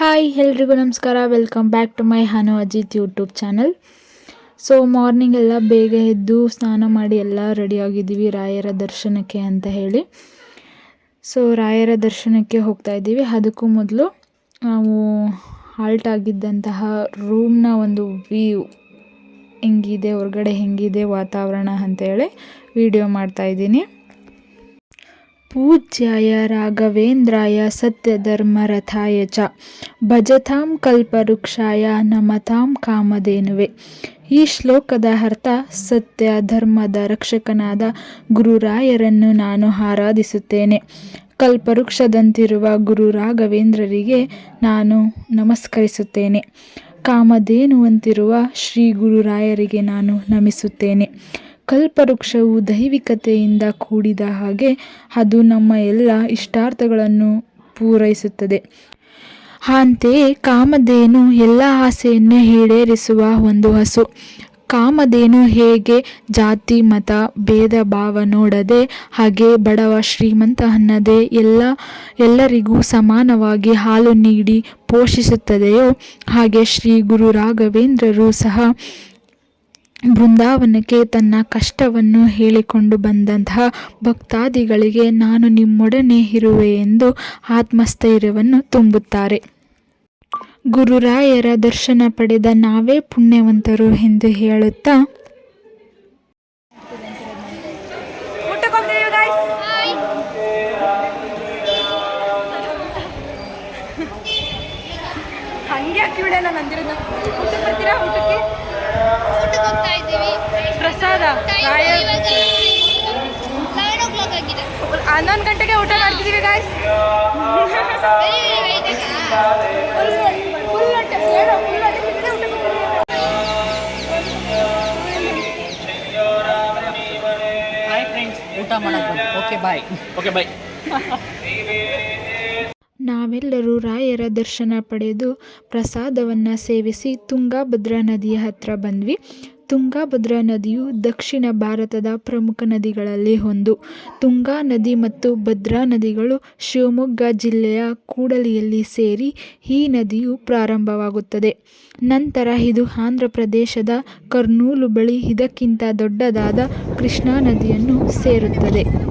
Hi ಎಲ್ರಿಗೂ ನಮಸ್ಕಾರ. Welcome back to my Hanu Ajith YouTube channel so morning ಎಲ್ಲ ಬೇಗ ಎದ್ದು ಸ್ನಾನ ಮಾಡಿ ಎಲ್ಲ ರೆಡಿಯಾಗಿದ್ದೀವಿ ರಾಯರ ದರ್ಶನಕ್ಕೆ ಅಂತ ಹೇಳಿ. ಸೊ ರಾಯರ ದರ್ಶನಕ್ಕೆ ಹೋಗ್ತಾ ಇದ್ದೀವಿ. ಅದಕ್ಕೂ ಮೊದಲು ನಾವು ಹಾಲ್ಟ್ ಆಗಿದ್ದಂತಹ ರೂಮ್ನ ಒಂದು ವ್ಯೂ ಹೆಂಗಿದೆ, ಹೊರಗಡೆ ಹೆಂಗಿದೆ, ವಾತಾವರಣ ಅಂತೇಳಿ ವಿಡಿಯೋ ಮಾಡ್ತಾ ಪೂಜ್ಯಾಯ ರಾಘವೇಂದ್ರಾಯ ಸತ್ಯಧರ್ಮರಥಾಯ ಚ. ಭಜತಾಂ ಕಲ್ಪವೃಕ್ಷಾಯ ನಮತಾಂ ಕಾಮಧೇನುವೆ. ಈ ಶ್ಲೋಕದ ಅರ್ಥ ಸತ್ಯ ಧರ್ಮದ ರಕ್ಷಕನಾದ ಗುರುರಾಯರನ್ನು ನಾನು ಆರಾಧಿಸುತ್ತೇನೆ. ಕಲ್ಪವೃಕ್ಷದಂತಿರುವ ಗುರು ರಾಘವೇಂದ್ರರಿಗೆ ನಾನು ನಮಸ್ಕರಿಸುತ್ತೇನೆ. ಕಾಮಧೇನುವಂತಿರುವ ಶ್ರೀ ಗುರುರಾಯರಿಗೆ ನಾನು ನಮಿಸುತ್ತೇನೆ. ಕಲ್ಪವೃಕ್ಷವು ದೈವಿಕತೆಯಿಂದ ಕೂಡಿದ ಹಾಗೆ ಅದು ನಮ್ಮ ಎಲ್ಲ ಇಷ್ಟಾರ್ಥಗಳನ್ನು ಪೂರೈಸುತ್ತದೆ. ಅಂತೆಯೇ ಕಾಮಧೇನು ಎಲ್ಲ ಆಸೆಯನ್ನು ಈಡೇರಿಸುವ ಒಂದು ಹಸು. ಕಾಮಧೇನು ಹೇಗೆ ಜಾತಿ, ಮತ, ಭೇದ, ಭಾವ ನೋಡದೆ ಹಾಗೆ ಬಡವ, ಶ್ರೀಮಂತ ಅನ್ನದೇ ಎಲ್ಲ, ಎಲ್ಲರಿಗೂ ಸಮಾನವಾಗಿ ಹಾಲು ನೀಡಿ ಪೋಷಿಸುತ್ತದೆಯೋ ಹಾಗೆ ಶ್ರೀ ಗುರು ರಾಘವೇಂದ್ರರು ಸಹ ಬೃಂದಾವನಕ್ಕೆ ತನ್ನ ಕಷ್ಟವನ್ನು ಹೇಳಿಕೊಂಡು ಬಂದಂತಹ ಭಕ್ತಾದಿಗಳಿಗೆ ನಾನು ನಿಮ್ಮೊಡನೆ ಇರುವೆ ಎಂದು ಆತ್ಮಸ್ಥೈರ್ಯವನ್ನು ತುಂಬುತ್ತಾರೆ. ಗುರುರಾಯರ ದರ್ಶನ ಪಡೆದ ನಾವೇ ಪುಣ್ಯವಂತರು ಎಂದು ಹೇಳುತ್ತಾ. ಹಂಗೆ ಹಾಕಿ ಬಿಡಲ್ಲ ನಂದಿರೋದು? ಊಟಕ್ಕೆ ಬರ್ತೀರಾ? ಊಟಕ್ಕೆ ಪ್ರಸಾದ ಇದ್ದೀವಿ. ಪ್ರಸಾದ ಇವಾಗ ಲೆವೆನ್ ಕ್ಲಾಕ್ ಆಗಿದೆ. ಹನ್ನೊಂದು ಗಂಟೆಗೆ ಊಟ ಮಾಡ್ತಿದ್ದೀವಿ ಗಾಯ್ಸ್ ಊಟ ಮಾಡಕ್ಕೆ ಓಕೆ ಬಾಯ್ ಓಕೆ ಬಾಯ್ ನಾವೆಲ್ಲರೂ ರಾಯರ ದರ್ಶನ ಪಡೆದು ಪ್ರಸಾದವನ್ನು ಸೇವಿಸಿ ತುಂಗಾಭದ್ರಾ ನದಿಯ ಹತ್ರ ಬಂದ್ವಿ. ತುಂಗಾಭದ್ರಾ ನದಿಯು ದಕ್ಷಿಣ ಭಾರತದ ಪ್ರಮುಖ ನದಿಗಳಲ್ಲಿ ಒಂದು. ತುಂಗಾ ನದಿ ಮತ್ತು ಭದ್ರಾ ನದಿಗಳು ಶಿವಮೊಗ್ಗ ಜಿಲ್ಲೆಯ ಕೂಡಲಿಯಲ್ಲಿ ಸೇರಿ ಈ ನದಿಯು ಪ್ರಾರಂಭವಾಗುತ್ತದೆ. ನಂತರ ಇದು ಆಂಧ್ರ ಪ್ರದೇಶದ ಕರ್ನೂಲು ಬಳಿ ಇದಕ್ಕಿಂತ ದೊಡ್ಡದಾದ ಕೃಷ್ಣಾ ನದಿಯನ್ನು ಸೇರುತ್ತದೆ.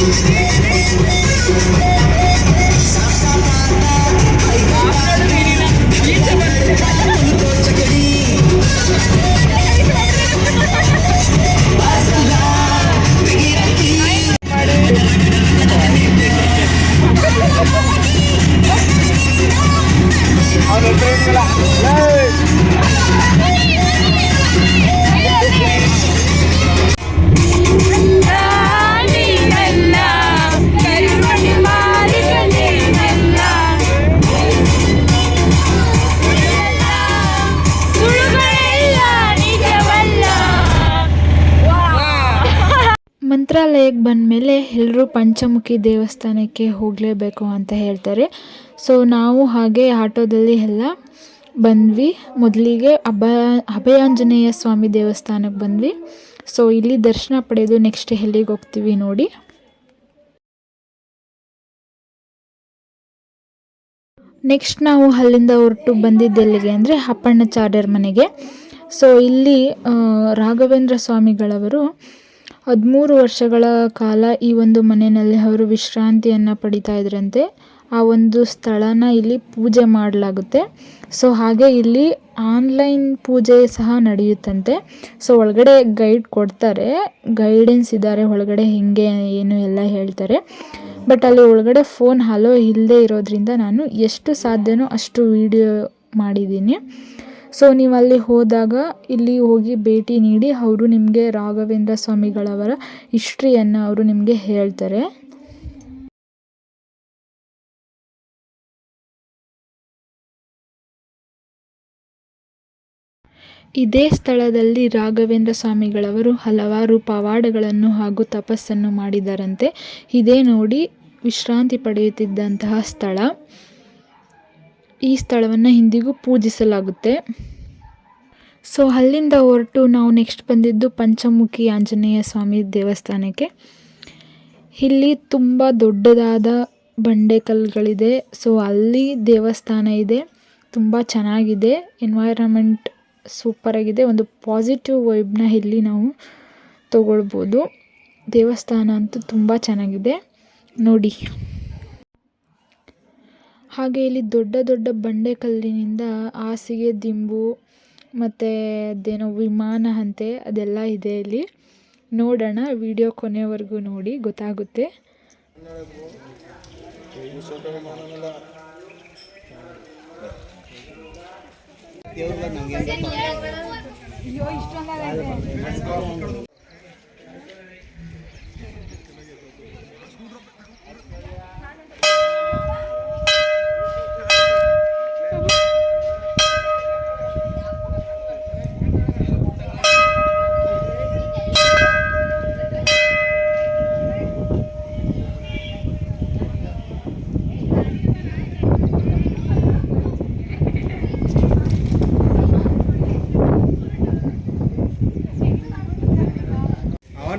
60 ಮಂತ್ರಾಲಯಕ್ಕೆ ಬಂದಮೇಲೆ ಎಲ್ಲರೂ ಪಂಚಮುಖಿ ದೇವಸ್ಥಾನಕ್ಕೆ ಹೋಗಲೇಬೇಕು ಅಂತ ಹೇಳ್ತಾರೆ. ಸೊ ನಾವು ಹಾಗೆ ಆಟೋದಲ್ಲಿ ಎಲ್ಲ ಬಂದ್ವಿ. ಮೊದಲಿಗೆ ಅಭ, ಅಭಯಾಂಜನೇಯ ಸ್ವಾಮಿ ದೇವಸ್ಥಾನಕ್ಕೆ ಬಂದ್ವಿ. ಸೊ ಇಲ್ಲಿ ದರ್ಶನ ಪಡೆದು ನೆಕ್ಸ್ಟ್ ಎಲ್ಲಿಗೆ ಹೋಗ್ತೀವಿ ನೋಡಿ. ನೆಕ್ಸ್ಟ್ ನಾವು ಅಲ್ಲಿಂದ ಹೊರಟು ಬಂದಿದ್ದೆಲ್ಲಿಗೆ ಅಂದರೆ ಅಪ್ಪಣ್ಣಚಾರ್ಯರ ಮನೆಗೆ. ಸೊ ಇಲ್ಲಿ ರಾಘವೇಂದ್ರ ಸ್ವಾಮಿಗಳವರು ಹದಿಮೂರು ವರ್ಷಗಳ ಕಾಲ ಈ ಒಂದು ಮನೆಯಲ್ಲಿ ಅವರು ವಿಶ್ರಾಂತಿಯನ್ನು ಪಡಿತಾ ಇದ್ರಂತೆ. ಆ ಒಂದು ಸ್ಥಳನ ಇಲ್ಲಿ ಪೂಜೆ ಮಾಡಲಾಗುತ್ತೆ. ಸೊ ಹಾಗೆ ಇಲ್ಲಿ ಆನ್ಲೈನ್ ಪೂಜೆ ಸಹ ನಡೆಯುತ್ತಂತೆ. ಸೊ ಒಳಗಡೆ ಗೈಡ್ ಕೊಡ್ತಾರೆ. ಗೈಡೆನ್ಸ್ ಇದ್ದಾರೆ. ಒಳಗಡೆ ಹಿಂಗೆ, ಏನು ಎಲ್ಲ ಹೇಳ್ತಾರೆ. ಬಟ್ ಅಲ್ಲಿ ಒಳಗಡೆ ಫೋನ್ ಹಲೋ ಇಲ್ಲದೆ ಇರೋದ್ರಿಂದ ನಾನು ಎಷ್ಟು ಸಾಧ್ಯನೋ ಅಷ್ಟು ವೀಡಿಯೋ ಮಾಡಿದ್ದೀನಿ. ಸೊ ನೀವು ಅಲ್ಲಿ ಹೋದಾಗ ಇಲ್ಲಿ ಹೋಗಿ ಭೇಟಿ ನೀಡಿ ಅವರು ನಿಮಗೆ ರಾಘವೇಂದ್ರ ಸ್ವಾಮಿಗಳವರ ಹಿಸ್ಟ್ರಿಯನ್ನು ಅವರು ನಿಮಗೆ ಹೇಳ್ತಾರೆ. ಇದೇ ಸ್ಥಳದಲ್ಲಿ ರಾಘವೇಂದ್ರ ಸ್ವಾಮಿಗಳವರು ಹಲವಾರು ಪವಾಡಗಳನ್ನು ಹಾಗೂ ತಪಸ್ಸನ್ನು ಮಾಡಿದರಂತೆ. ಇದೇ ನೋಡಿ ವಿಶ್ರಾಂತಿ ಪಡೆಯುತ್ತಿದ್ದಂತಹ ಸ್ಥಳ. ಈ ಸ್ಥಳವನ್ನು ಹಿಂದಿಗೂ ಪೂಜಿಸಲಾಗುತ್ತೆ. ಸೊ ಅಲ್ಲಿಂದ ಹೊರಟು ನಾವು ನೆಕ್ಸ್ಟ್ ಬಂದಿದ್ದು ಪಂಚಮುಖಿ ಆಂಜನೇಯ ಸ್ವಾಮಿ ದೇವಸ್ಥಾನಕ್ಕೆ. ಇಲ್ಲಿ ತುಂಬ ದೊಡ್ಡದಾದ ಬಂಡೆಕಲ್ಲುಗಳಿದೆ ಸೊ ಅಲ್ಲಿ ದೇವಸ್ಥಾನ ಇದೆ. ತುಂಬ ಚೆನ್ನಾಗಿದೆ. ಎನ್ವೈರಮೆಂಟ್ ಸೂಪರಾಗಿದೆ ಒಂದು ಪಾಸಿಟಿವ್ ವೈಬ್ನ ಇಲ್ಲಿ ನಾವು ತಗೊಳ್ಬೋದು. ದೇವಸ್ಥಾನ ಅಂತೂ ತುಂಬ ಚೆನ್ನಾಗಿದೆ. ನೋಡಿ. ಹಾಗೆ ಇಲ್ಲಿ ದೊಡ್ಡ ದೊಡ್ಡ ಬಂಡೆ ಕಲ್ಲಿನಿಂದ ಹಾಸಿಗೆ, ದಿಂಬು ಮತ್ತು ಅದೇನೋ ವಿಮಾನ ಅಂತೆ ಅದೆಲ್ಲ ಇದೆ ಇಲ್ಲಿ. ನೋಡೋಣ, ವಿಡಿಯೋ ಕೊನೆವರೆಗೂ ನೋಡಿ, ಗೊತ್ತಾಗುತ್ತೆ.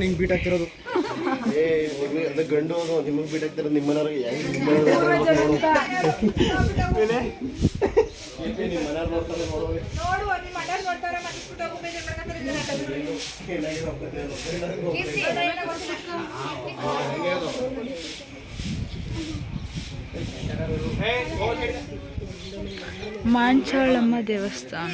ನಿಂಗೆ ಬೀಟ್ ಆಗ್ತಿರೋದು ಏ ನಿಮಗೆ ಅಂದ್ರೆ ಗಂಡು ಅದು ನಿಮಗೆ ಬೀಟ್ ಆಗ್ತಿರೋದು ನಿಮ್ಮ ಮನೆಯವ್ರಿಗೆ ಹೆಂಗ್ ನಿಮ್ಮ ಮನೆಯವ್ರಿಗೆ ನೋಡು. ನಿಮ್ಮ ಮನೆಯವ್ರು ನೋಡ್ತಾರೆ ನೋಡೋಗೆ ಮಾಂಚಾಳಮ್ಮ ದೇವಸ್ಥಾನ.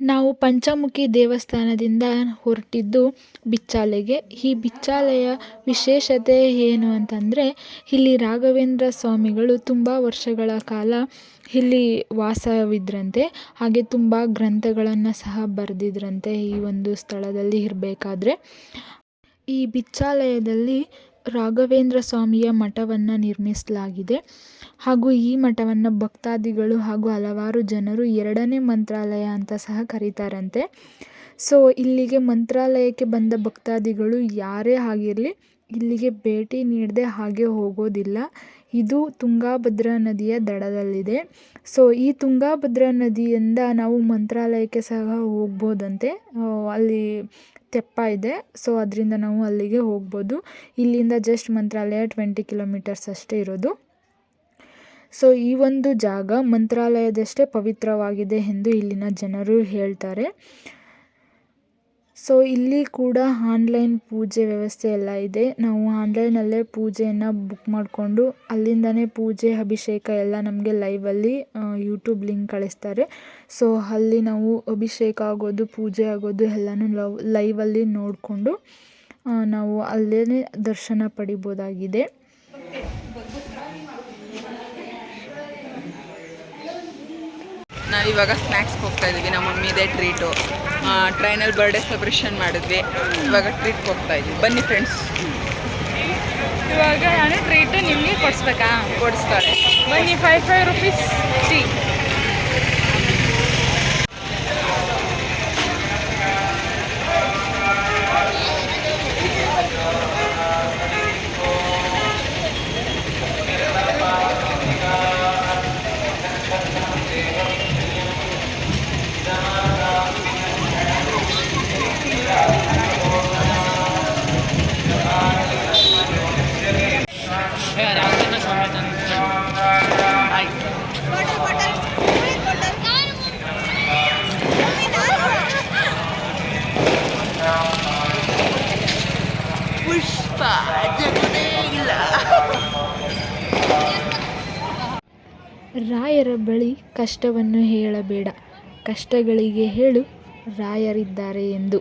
ನಾವು ಪಂಚಮುಖಿ ದೇವಸ್ಥಾನದಿಂದ ಹೊರಟಿದ್ದು ಬಿಚ್ಚಾಲೆಗೆ. ಈ ಬಿಚ್ಚಾಲೆಯ ವಿಶೇಷತೆ ಏನು ಅಂತಂದರೆ, ಇಲ್ಲಿ ರಾಘವೇಂದ್ರ ಸ್ವಾಮಿಗಳು ತುಂಬ ವರ್ಷಗಳ ಕಾಲ ಇಲ್ಲಿ ವಾಸವಿದ್ರಂತೆ. ಹಾಗೆ ತುಂಬ ಗ್ರಂಥಗಳನ್ನು ಸಹ ಬರೆದಿದ್ರಂತೆ ಈ ಒಂದು ಸ್ಥಳದಲ್ಲಿ ಇರಬೇಕಾದ್ರೆ. ಈ ಬಿಚ್ಚಾಲಯದಲ್ಲಿ ರಾಘವೇಂದ್ರ ಸ್ವಾಮಿಯ ಮಠವನ್ನು ನಿರ್ಮಿಸಲಾಗಿದೆ. ಹಾಗೂ ಈ ಮಠವನ್ನು ಭಕ್ತಾದಿಗಳು ಹಾಗೂ ಹಲವಾರು ಜನರು ಎರಡನೇ ಮಂತ್ರಾಲಯ ಅಂತ ಸಹ ಕರೀತಾರಂತೆ. ಸೊ, ಇಲ್ಲಿಗೆ ಮಂತ್ರಾಲಯಕ್ಕೆ ಬಂದ ಭಕ್ತಾದಿಗಳು ಯಾರೇ ಆಗಿರಲಿ, ಇಲ್ಲಿಗೆ ಭೇಟಿ ನೀಡದೆ ಹಾಗೆ ಹೋಗೋದಿಲ್ಲ. ಇದು ತುಂಗಾಭದ್ರಾ ನದಿಯ ದಡದಲ್ಲಿದೆ. ಸೊ, ಈ ತುಂಗಾಭದ್ರಾ ನದಿಯಿಂದ ನಾವು ಮಂತ್ರಾಲಯಕ್ಕೆ ಸಹ ಹೋಗ್ಬೋದಂತೆ. ಅಲ್ಲಿ ತೆಪ್ಪ ಇದೆ. ಸೊ ಅದರಿಂದ ನಾವು ಅಲ್ಲಿಗೆ ಹೋಗ್ಬೋದು. ಇಲ್ಲಿಂದ ಜಸ್ಟ್ ಮಂತ್ರಾಲಯ ಟ್ವೆಂಟಿ ಕಿಲೋಮೀಟರ್ಸ್ ಅಷ್ಟೇ ಇರೋದು. ಸೊ ಈ ಒಂದು ಜಾಗ ಮಂತ್ರಾಲಯದಷ್ಟೇ ಪವಿತ್ರವಾಗಿದೆ ಎಂದು ಇಲ್ಲಿನ ಜನರು ಹೇಳ್ತಾರೆ. ಸೊ ಇಲ್ಲಿ ಕೂಡ ಆನ್ಲೈನ್ ಪೂಜೆ ವ್ಯವಸ್ಥೆ ಎಲ್ಲ ಇದೆ. ನಾವು ಆನ್ಲೈನಲ್ಲೇ ಪೂಜೆಯನ್ನು ಬುಕ್ ಮಾಡಿಕೊಂಡು ಅಲ್ಲಿಂದನೇ ಪೂಜೆ, ಅಭಿಷೇಕ ಎಲ್ಲ ನಮಗೆ ಲೈವಲ್ಲಿ ಯೂಟ್ಯೂಬ್ ಲಿಂಕ್ ಕಳಿಸ್ತಾರೆ. ಸೊ ಅಲ್ಲಿ ನಾವು ಅಭಿಷೇಕ ಆಗೋದು, ಪೂಜೆ ಆಗೋದು ಎಲ್ಲನೂ ಲವ್ ಲೈವಲ್ಲಿ ನೋಡಿಕೊಂಡು ನಾವು ಅಲ್ಲೇ ದರ್ಶನ ಪಡಿಬೋದಾಗಿದೆ. ನಾವಿವಾಗ ಸ್ನ್ಯಾಕ್ಸ್ಗೆ ಹೋಗ್ತಾ ಇದ್ದೀವಿ. ನಮ್ಮ ಮಮ್ಮಿದೆ ಟ್ರೀಟು ಟ್ರೈನಲ್ಲಿ ಬರ್ಡೇ ಸೆಲೆಬ್ರೇಷನ್ ಮಾಡಿದ್ವಿ. ಇವಾಗ ಟ್ರೀಟ್ ಹೋಗ್ತಾ ಇದ್ವಿ ಬನ್ನಿ ಫ್ರೆಂಡ್ಸ್ ಇವಾಗ ನಾನು ಟ್ರೀಟ್ ನಿಮಗೆ ಕೊಡಿಸ್ಬೇಕಾ? ಕೊಡಿಸ್ತಾರೆ. ಬನ್ನಿ ಫೈವ್ ಫೈವ್ ರುಪೀಸ್ ಟೀ ರಾಯರ ಬಳಿ ಕಷ್ಟವನ್ನು ಹೇಳಬೇಡ. ಕಷ್ಟಗಳಿಗೆ ಹೇಳು, ರಾಯರಿದ್ದಾರೆ ಎಂದು.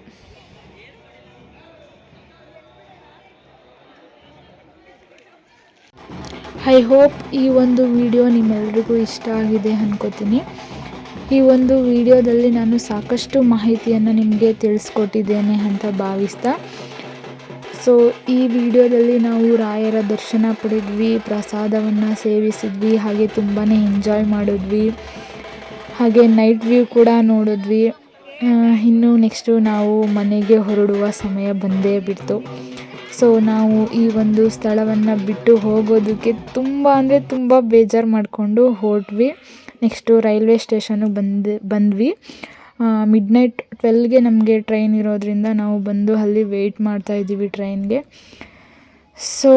ಐ ಹೋಪ್ ಈ ಒಂದು ವಿಡಿಯೋ ನಿಮ್ಮೆಲ್ರಿಗೂ ಇಷ್ಟ ಆಗಿದೆ ಅನ್ಕೋತೀನಿ. ಈ ಒಂದು ವಿಡಿಯೋದಲ್ಲಿ ನಾನು ಸಾಕಷ್ಟು ಮಾಹಿತಿಯನ್ನು ನಿಮಗೆ ತಿಳಿಸ್ಕೊಟ್ಟಿದ್ದೇನೆ ಅಂತ ಭಾವಿಸ್ತಾ ಸೊ ಈ ವಿಡಿಯೋದಲ್ಲಿ ನಾವು ರಾಯರ ದರ್ಶನ ಪಡೆದ್ವಿ, ಪ್ರಸಾದವನ್ನು ಸೇವಿಸಿದ್ವಿ, ಹಾಗೆ ತುಂಬಾ ಎಂಜಾಯ್ ಮಾಡಿದ್ವಿ. ಹಾಗೆ ನೈಟ್ ವ್ಯೂ ಕೂಡ ನೋಡಿದ್ವಿ. ಇನ್ನು ನೆಕ್ಸ್ಟು ನಾವು ಮನೆಗೆ ಹೊರಡುವ ಸಮಯ ಬಂದೇ ಬಿಡ್ತು. ಸೊ ನಾವು ಈ ಒಂದು ಸ್ಥಳವನ್ನು ಬಿಟ್ಟು ಹೋಗೋದಕ್ಕೆ ತುಂಬ ಅಂದರೆ ತುಂಬ ಬೇಜಾರು ಮಾಡಿಕೊಂಡು ಹೊರಟ್ವಿ ನೆಕ್ಸ್ಟು ರೈಲ್ವೆ ಸ್ಟೇಷನ್ಗೆ ಬಂದು, ಬಂದ್ವಿ. ಮಿಡ್ ನೈಟ್ ಟ್ವೆಲ್ಗೆ ನಮಗೆ ಟ್ರೈನ್ ಇರೋದ್ರಿಂದ ನಾವು ಬಂದು ಅಲ್ಲಿ ವೆಯ್ಟ್ ಮಾಡ್ತಾ ಇದ್ದೀವಿ ಟ್ರೈನ್ಗೆ ಸೊ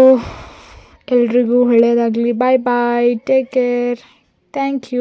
ಎಲ್ರಿಗೂ ಒಳ್ಳೆಯದಾಗಲಿ bye bye take care thank you